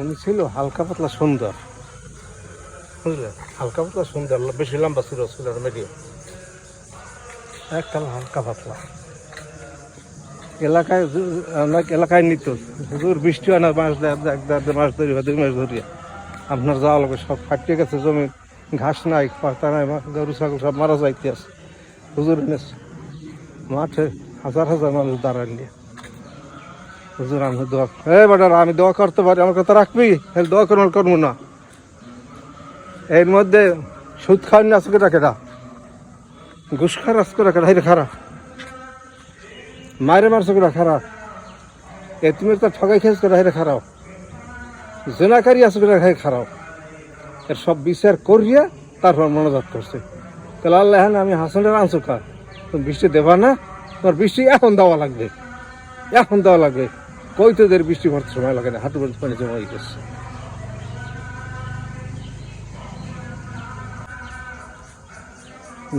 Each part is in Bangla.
উনি ছিল হালকা পাতলা সুন্দর। বুঝলে? হালকা পাতলা সুন্দর, বেশি লম্বা ছিল ছিল মিডিয়াম একটা হালকা পাতলা। এলাকায় এলাকায় নিত। হুজুর, বৃষ্টি হয় না, মাছ দেয় এক দেড় মাছ ধরি দুই মাছ ধরি আপনার যাওয়া লোক সব ফাটিয়ে গেছে, জমি ঘাস নাই, পাতা নাই গরু, ছাগল সব মারা যাইতে আছে হুজুর এনেছে মাঠে হাজার হাজার মানুষ দাঁড়ান নিয়ে হুজুর, আমি দোয়া এ বেটারা আমি দোয়া করতে পারি, আমার কথা রাখবি? হ্যাঁ দোয়া করব করব না। এর মধ্যে সুদ খাওয়ান না আজকে রাখেরা ঘুষ খার আজকে রাখেরা হাইরে খারাপ। মায়ের মারছে করে খারাপ। এ তুমি তো ঠগাই খেয়েছ করে হাইরে খারাপ। জেনাকারি আছে করে হাই খারাপ। এর সব বিচার করিয়া তারপর মনোজাত করছে। তাহলে আল্লাহ হ্যাঁ আমি হাসানের আনছো খা তুমি বৃষ্টি দেবা না? তোমার বৃষ্টি এখন দেওয়া লাগবে। এখন দেওয়া লাগবে। কই তোদের বৃষ্টি ভরতে সময় লাগে না, হাঁটু পর্যন্ত পানি জমা হয়ে গেছে।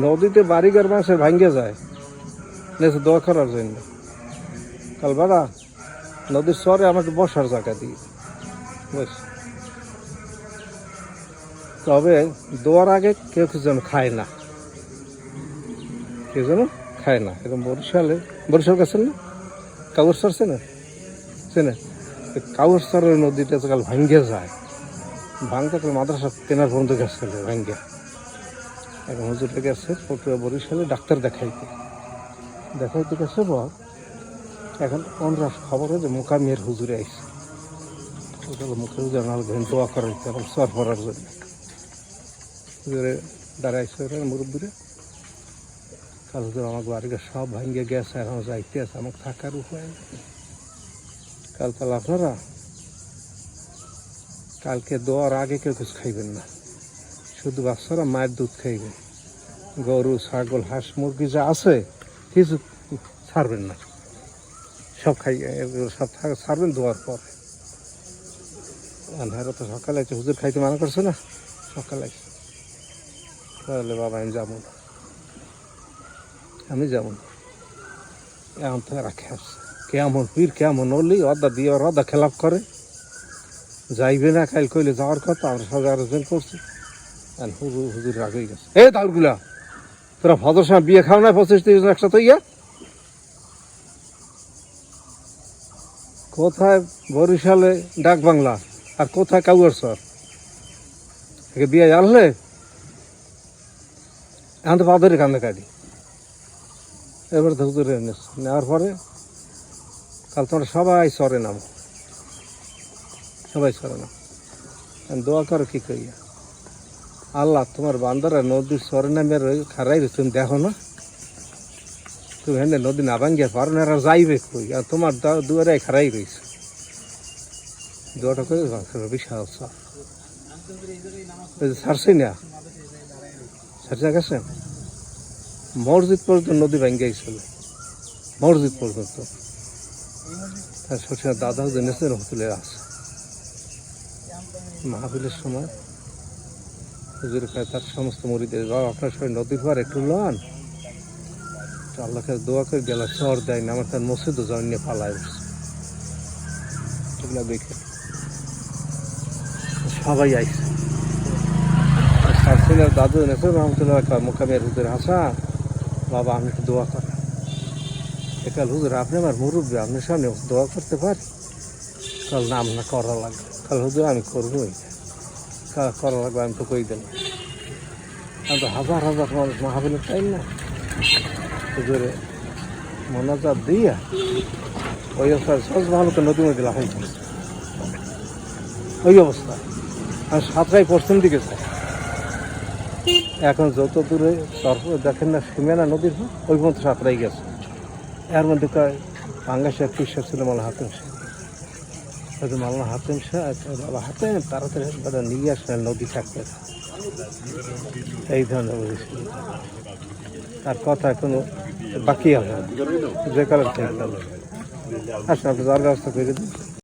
নদীতে বাড়িঘর মানুষের ভাঙ্গে যায় নেছে দোয়া করার জন্য। কাল বাড়া, নদীর চরে আমাকে বসার জায়গা দিয়ে। বুঝ তবে দোয়ার আগে কেউ কিছু যেন খায় না। কেউ যেন খায় না, এরকম বরিশালে বরিশাল গেছেন না? কাগজ সরছে না? চেনে কাগজ সরের নদীটা তো কাল ভাঙ্গে যায়। ভাঙতে কাল মাদ্রাসা কেনার পর্যন্ত গেছিল ভাঙ্গে। এখন হুজুরে গেছে পটুয়া বরিশালে ডাক্তার দেখাইতে। দেখাইতে গেছে বল, এখন আমরা খবর যে মোকামিয়ার হুজুরে ওটা মুখে হুজুর নাহলে ভেন দোয়া করাইতে এখন সর পড়ার জন্য হুজুরে দাঁড়াইছে মুরব্বীরা। কাল হুজুর আমার বাড়িতে সব ভাঙ্গে গেছে, এখন যাইতে আছে আমার থাকার উপায়। কাল তাহলে আপনারা? কালকে দোয়ার আগে কেউ কিছু খাইবেন না। শুধু বাচ্চারা মায়ের দুধ খাইবে। গরু, ছাগল, হাঁস, মুরগি যা আছে, কিছু ছাড়বেন না। সব খাই, সব ছাড়বেন দোয়ার পর। আন্ধারে তো সকালে আছে হুজুর খাইতে মানা করছে না? সকালে তাহলে বাবা, আমি যাব না। আমি যাব না। এখন তো রাখে আসছে। কেমন পীর কেমন অলি অদা দিয়ে ওর অদা খেলাপ করে। যাইবে না, কাল কইলে যাওয়ার কথা, আমরা সবাই আলোচনা করছি। আর হুজুর হুজুর রাগ হয়ে গেছে। এই দাউরগুলা তোরা ভদ্র সময় বিয়ে খাও না, পঁচিশ তিরিশ একসাথে ইয়া কোথায় বরিশালে ডাক বাংলা, আর কোথায় কাউয়ার সর? একে বিয়ে জানলে এখন তো পাদরে কান্দে কাটি এবার এনেছে নেওয়ার পরে কাল তোমরা সবাই সরে নাম। সবাই সরে নাম। দোয়া করো কি কইয়া আল্লাহ তোমার বান্দারা নদীর সরে নামে খারাই তুমি দেখো না? তুমি হেন নদী না ভাঙ্গিয়া পারো না, এরা যাইবে কই? আর তোমার দুয়ারে খারাই রয়েছে। দোয়াটা করে বিশাল ছাড়ছি না? ছাড়ছে গেছে? মসজিদ পর্যন্ত নদী ভাঙ্গে গেছিল মসজিদ পর্যন্ত। তার শ্বশুর দাদা জেনেছে রহতুলের আছে মাহফিলের সময় হুজুর খায় তার সমস্ত মরিদের বাবা আপনার সবাই নদীর পার একটু লন। আল্লাহকে দোয়া করে গেল, চর দেয় না, আমার তার মসজিদও জয়েন নিয়ে পালায় এগুলো দেখে সবাই আর শাসিনের দাদু এনেছে, রহমতুল্লাহ মোকামের হুজুর হাসা বাবা, আমি একটু দোয়া কর। একাল হুজুর আপনি আমার মুরব্বী আপনার সামনে দোয়া করতে পারি কাল নাম না করা লাগবে। কাল হুজুর আমি করবোই। কাল করা লাগবে, আমি তো কই দিলাম আমি তো হাজার হাজার মানুষ মাহাবিলের টাইম না। হুজুরে মনাজাত দিয়া ওই অবস্থায় ভালো তো নদী মধ্যে লাফাই ওই অবস্থা। আর সাতটাই পশ্চিম দিকে যায় এখন যত দূরে দেখেন না, সীমানা নদীর ওই পর্যন্ত সাঁতরাই গেছে। এর মধ্যে কয় বাংলাদেশের পিসা ছিল মালা হাতেম শাহ হয়তো মাল্লা হাতেম শাহ বাবা হাতে তাড়াতাড়ি বাদা নিয়ে আসলে নদী থাকতে এই ধরনের বুঝেছিল তার কথা এখনও বাকি আছে যে কারণে আসলে আপনি দরগাস্ত করে দিন।